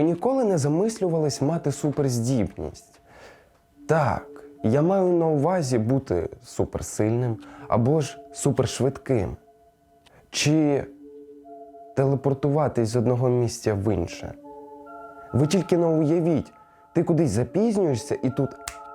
Ви ніколи не замислювались мати суперздібність? Так, я маю на увазі бути суперсильним або ж супершвидким. Чи телепортуватись з одного місця в інше. Ви тільки не уявіть, ти кудись запізнюєшся і тут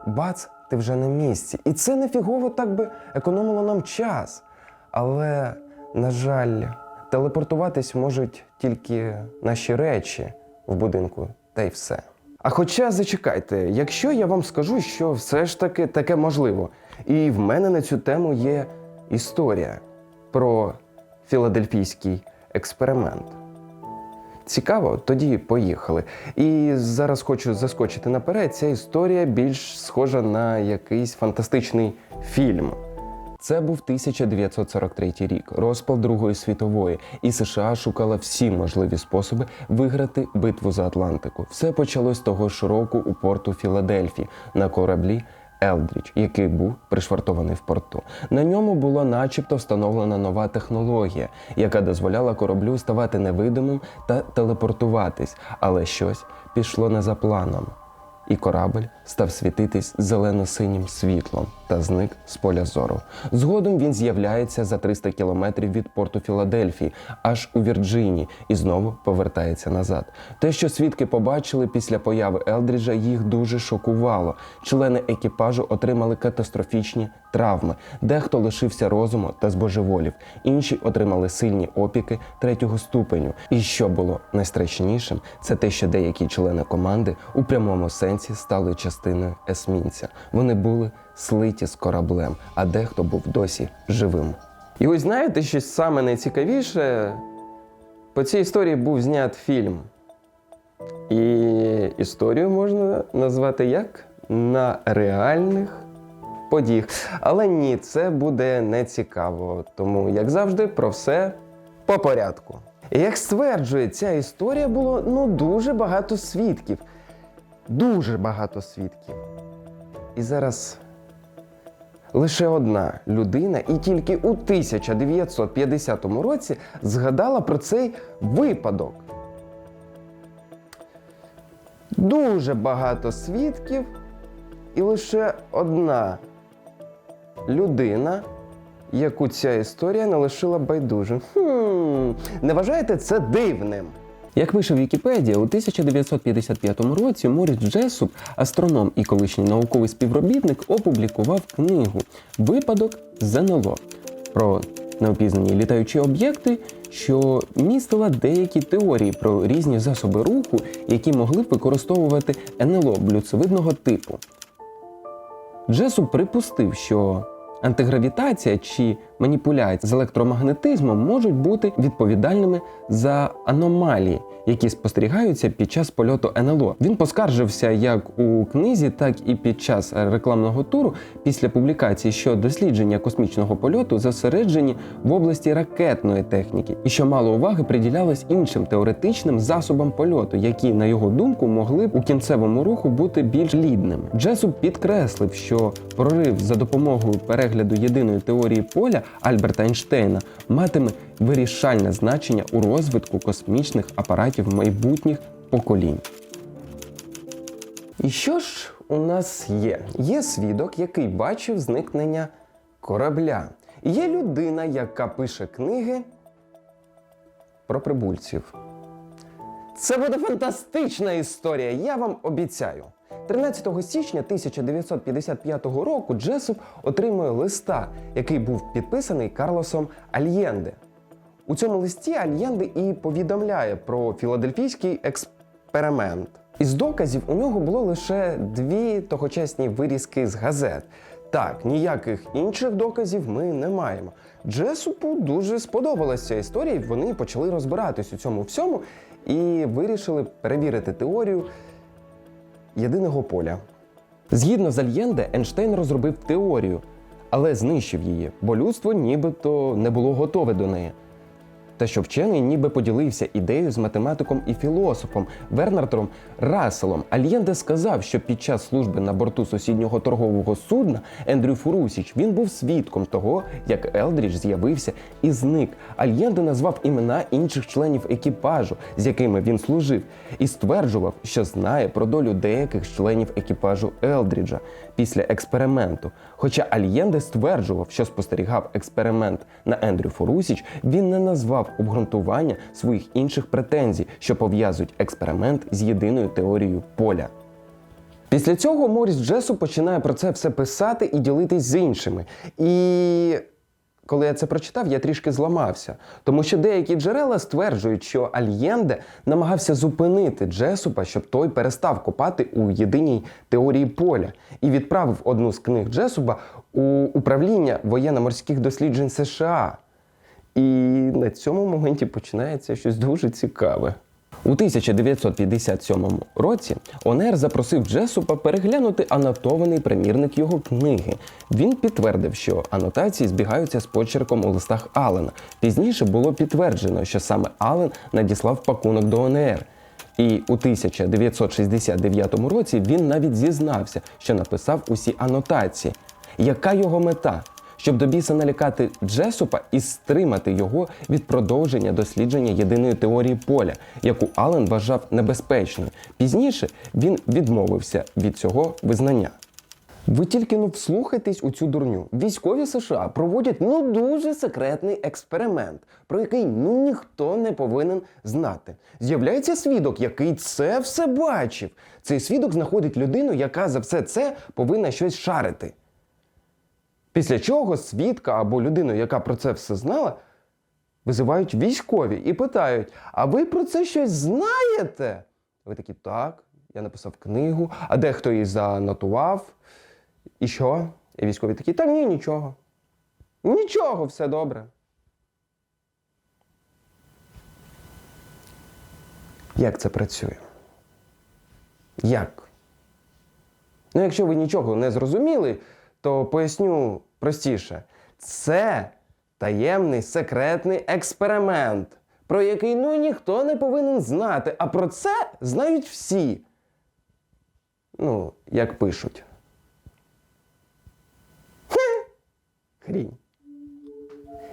бац, ти вже на місці. І це нефігово так би економило нам час. Але, на жаль, телепортуватись можуть тільки наші речі в будинку, та й все. А хоча зачекайте, якщо я вам скажу, що все ж таки таке можливо, і в мене на цю тему є історія про філадельфійський експеримент. Цікаво, тоді поїхали. І зараз хочу заскочити наперед. Ця історія більш схожа на якийсь фантастичний фільм. Це був 1943 рік, розпал Другої світової, і США шукала всі можливі способи виграти битву за Атлантику. Все почалось того ж року у порту Філадельфії на кораблі Елдріч, який був пришвартований в порту. На ньому була начебто встановлена нова технологія, яка дозволяла кораблю ставати невидимим та телепортуватись, але щось пішло не за планом. І корабль став світитись зелено-синім світлом та зник з поля зору. Згодом він з'являється за 300 кілометрів від порту Філадельфії, аж у Вірджинії, і знову повертається назад. Те, що свідки побачили після появи Елдріджа, їх дуже шокувало. Члени екіпажу отримали катастрофічні травми. Дехто лишився розуму та збожеволів, інші отримали сильні опіки третього ступеню. І що було найстрашнішим, це те, що деякі члени команди у прямому сенсі стали частиною есмінця. Вони були слиті з кораблем, а дехто був досі живим. І ось знаєте, що саме найцікавіше? По цій історії був знят фільм. І історію можна назвати як на реальних подіях. Але ні, це буде не цікаво. Тому, як завжди, про все по порядку. І як стверджує ця історія, було ну дуже багато свідків. Дуже багато свідків. І зараз лише одна людина, і тільки у 1950 році згадала про цей випадок. Дуже багато свідків, і лише одна людина, яку ця історія не лишила байдужим. Хм, не вважаєте це дивним? Як пише Вікіпедія, у 1955 році Моріс Джесуп, астроном і колишній науковий співробітник, опублікував книгу Випадок з НЛО про неопізнані літаючі об'єкти, що містила деякі теорії про різні засоби руху, які могли б використовувати НЛО блюдцевидного типу. Джесуп припустив, що антигравітація чи маніпуляція з електромагнетизмом можуть бути відповідальними за аномалії, які спостерігаються під час польоту НЛО. Він поскаржився як у книзі, так і під час рекламного туру після публікації, що дослідження космічного польоту зосереджені в області ракетної техніки, і що мало уваги приділялось іншим теоретичним засобам польоту, які, на його думку, могли б у кінцевому руху бути більш лідними. Джесуп підкреслив, що прорив за допомогою перегляду єдиної теорії поля Альберта Ейнштейна матиме вирішальне значення у розвитку космічних апаратів майбутніх поколінь. І що ж у нас є? Є свідок, який бачив зникнення корабля. Є людина, яка пише книги про прибульців. Це буде фантастична історія, я вам обіцяю. 13 січня 1955 року Джесуп отримує листа, який був підписаний Карлосом Альєнде. У цьому листі Альєнде і повідомляє про філадельфійський експеримент. Із доказів у нього було лише дві тогочасні вирізки з газет. Так, ніяких інших доказів ми не маємо. Джесупу дуже сподобалася ця історія, і вони почали розбиратись у цьому всьому і вирішили перевірити теорію єдиного поля. Згідно з Альєнде, Ейнштейн розробив теорію, але знищив її, бо людство нібито не було готове до неї. Та що вчений ніби поділився ідеєю з математиком і філософом Вернардом Расселом. Альєнде сказав, що під час служби на борту сусіднього торгового судна Ендрю Фурусіч він був свідком того, як Елдріч з'явився і зник. Альєнде назвав імена інших членів екіпажу, з якими він служив, і стверджував, що знає про долю деяких членів екіпажу Елдріджа після експерименту. Хоча Альєнде стверджував, що спостерігав експеримент на Ендрю Фурусіч, він не назвав обґрунтування своїх інших претензій, що пов'язують експеримент з єдиною теорією поля. Після цього Моріс Джесу починає про це все писати і ділитись з іншими. І коли я це прочитав, я трішки зламався, тому що деякі джерела стверджують, що Альєнде намагався зупинити Джесупа, щоб той перестав копати у єдиній теорії поля, і відправив одну з книг Джесупа у управління воєнно-морських досліджень США. І на цьому моменті починається щось дуже цікаве. У 1957 році Онер запросив Джесупа переглянути анотований примірник його книги. Він підтвердив, що анотації збігаються з почерком у листах Аллена. Пізніше було підтверджено, що саме Аллен надіслав пакунок до ОНР. І у 1969 році він навіть зізнався, що написав усі анотації. Яка його мета? Щоб до біса налякати Джесупа і стримати його від продовження дослідження єдиної теорії поля, яку Аллен вважав небезпечною. Пізніше він відмовився від цього визнання. Ви тільки ну вслухайтесь у цю дурню. Військові США проводять ну дуже секретний експеримент, про який ну ніхто не повинен знати. З'являється свідок, який це все бачив. Цей свідок знаходить людину, яка за все це повинна щось шарити. Після чого свідка або людину, яка про це все знала, визивають військові і питають: А ви про це щось знаєте? Ви такі, так, я написав книгу, а дехто її занотував. І що? І військові такі, та ні, нічого. Нічого, все добре. Як це працює? Як? Ну, якщо ви нічого не зрозуміли, то поясню простіше. Це таємний секретний експеримент, про який ну ніхто не повинен знати, а про це знають всі. Ну, як пишуть. Хе, Хрінь.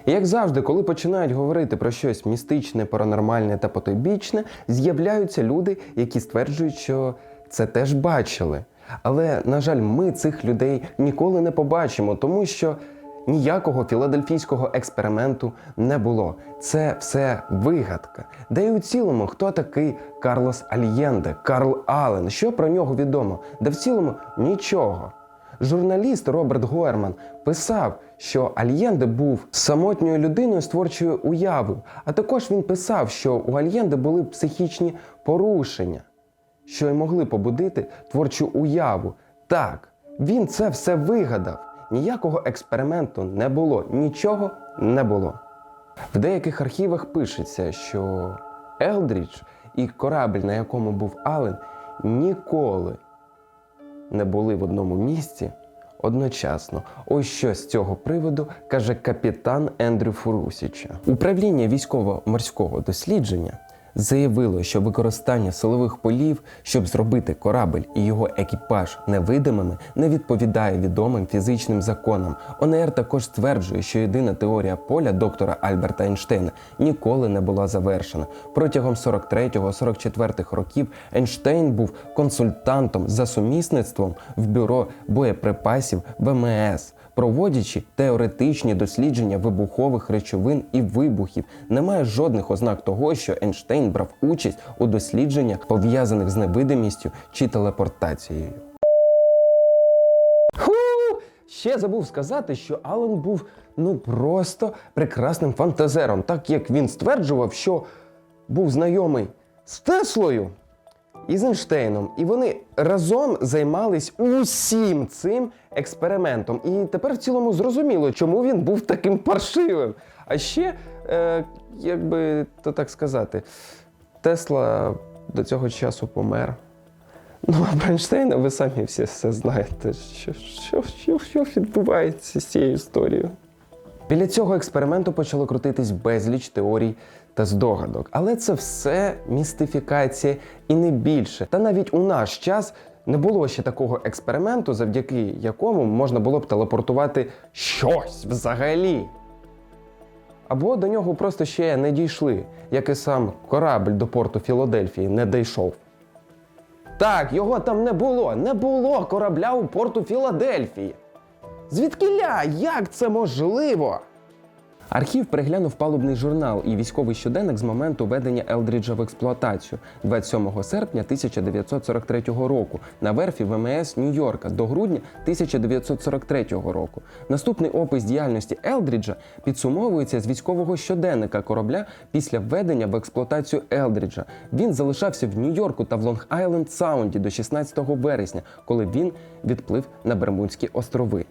І Як завжди, коли починають говорити про щось містичне, паранормальне та потойбічне, з'являються люди, які стверджують, що це теж бачили. Але, на жаль, ми цих людей ніколи не побачимо, тому що ніякого філадельфійського експерименту не було. Це все вигадка. Да й у цілому, хто такий Карлос Альєнде, Карл Аллен, що про нього відомо? Да в цілому нічого. Журналіст Роберт Гойерман писав, що Альєнде був самотньою людиною з творчою уявою. А також він писав, що у Альєнде були психічні порушення, що й могли побудити творчу уяву. Так, він це все вигадав. Ніякого експерименту не було, нічого не було. В деяких архівах пишеться, що Елдрідж і корабль, на якому був Ален, ніколи не були в одному місці одночасно. Ось що з цього приводу каже капітан Ендрю Фурусіча. Управління військово-морського дослідження заявило, що використання силових полів, щоб зробити корабль і його екіпаж невидимими, не відповідає відомим фізичним законам. ОНР також стверджує, що єдина теорія поля доктора Альберта Ейнштейна ніколи не була завершена. Протягом 43-44 років Ейнштейн був консультантом за сумісництвом в бюро боєприпасів ВМС. Проводячи теоретичні дослідження вибухових речовин і вибухів, немає жодних ознак того, що Ейнштейн брав участь у дослідженнях, пов'язаних з невидимістю чи телепортацією. Ще забув сказати, що Ален був ну просто прекрасним фантазером, так як він стверджував, що був знайомий з Теслою і з Ейнштейном. І вони разом займались усім цим експериментом. І тепер в цілому зрозуміло, чому він був таким паршивим. А ще, е, як би то так сказати, Тесла до цього часу помер. Ну, а про ви самі всі все знаєте, що, що, що, що відбувається з цією історією. Біля цього експерименту почало крутитись безліч теорій та здогадок. Але це все містифікація і не більше. Та навіть у наш час не було ще такого експерименту, завдяки якому можна було б телепортувати щось взагалі. Або до нього просто ще не дійшли, як і сам корабль до порту Філадельфії не дійшов. Так, його там не було. Не було корабля у порту Філадельфії. Звідкиля? Як це можливо? Архів переглянув палубний журнал і військовий щоденник з моменту введення Елдріджа в експлуатацію 27 серпня 1943 року на верфі ВМС Нью-Йорка до грудня 1943 року. Наступний опис діяльності Елдріджа підсумовується з військового щоденника корабля після введення в експлуатацію Елдріджа. Він залишався в Нью-Йорку та в Лонг-Айленд Саунді до 16 вересня, коли він відплив на Бермудські острови.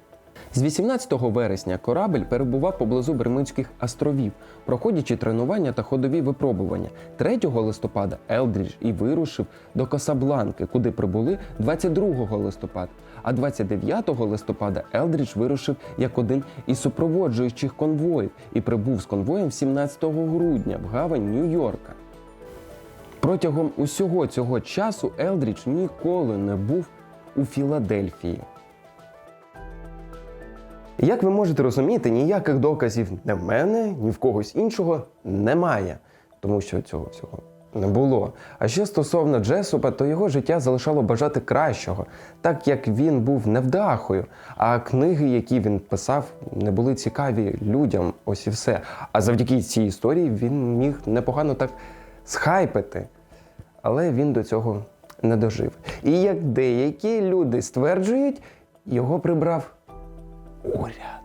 З 18 вересня корабль перебував поблизу Бермудських островів, проходячи тренування та ходові випробування. 3 листопада Елдрідж і вирушив до Касабланки, куди прибули 22 листопада. А 29 листопада Елдрідж вирушив як один із супроводжуючих конвоїв і прибув з конвоєм 17 грудня в гавань Нью-Йорка. Протягом усього цього часу Елдрідж ніколи не був у Філадельфії. Як ви можете розуміти, ніяких доказів не в мене, ні в когось іншого немає, тому що цього всього не було. А що стосовно Джесупа, то його життя залишало бажати кращого, так як він був невдахою, а книги, які він писав, не були цікаві людям. Ось і все. А завдяки цій історії він міг непогано так схайпити. Але він до цього не дожив. І як деякі люди стверджують, його прибрав уряд.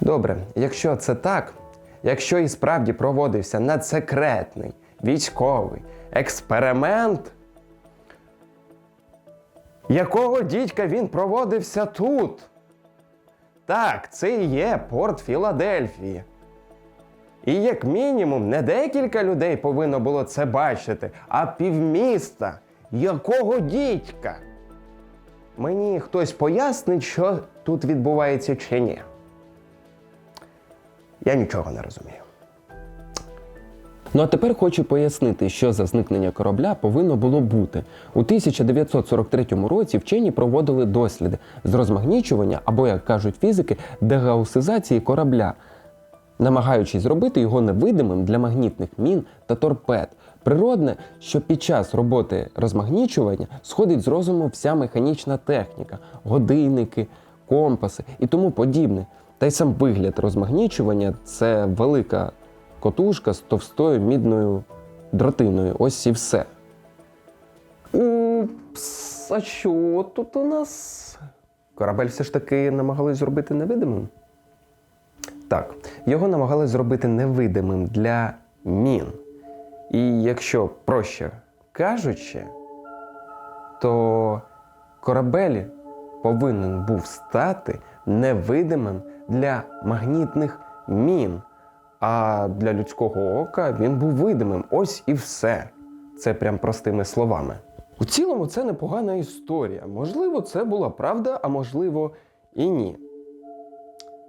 Добре, якщо це так, якщо і справді проводився надсекретний військовий експеримент, якого дідька він проводився тут? Так, це і є порт Філадельфії. І як мінімум не декілька людей повинно було це бачити, а півміста. Якого дідька? Мені хтось пояснить, що тут відбувається чи ні. Я нічого не розумію. Ну а тепер хочу пояснити, що за зникнення корабля повинно було бути. У 1943 році вчені проводили досліди з розмагнічування або, як кажуть фізики, дегаусизації корабля, намагаючись зробити його невидимим для магнітних мін та торпед. Природне, що під час роботи розмагнічування сходить з розуму вся механічна техніка, годинники, компаси і тому подібне. Та й сам вигляд розмагнічування це велика котушка з товстою мідною дротиною. Ось і все. Упс, а що тут у нас? Корабель все ж таки намагались зробити невидимим? Так, його намагались зробити невидимим для мін. І якщо проще кажучи, то корабель повинен був стати невидимим для магнітних мін. А для людського ока він був видимим. Ось і все. Це прям простими словами. У цілому це непогана історія. Можливо, це була правда, а можливо, і ні.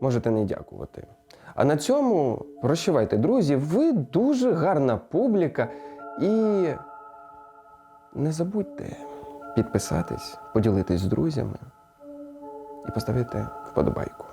Можете не дякувати. А на цьому прощавайте, друзі. Ви дуже гарна публіка. І не забудьте підписатись, поділитись з друзями і поставити вподобайку.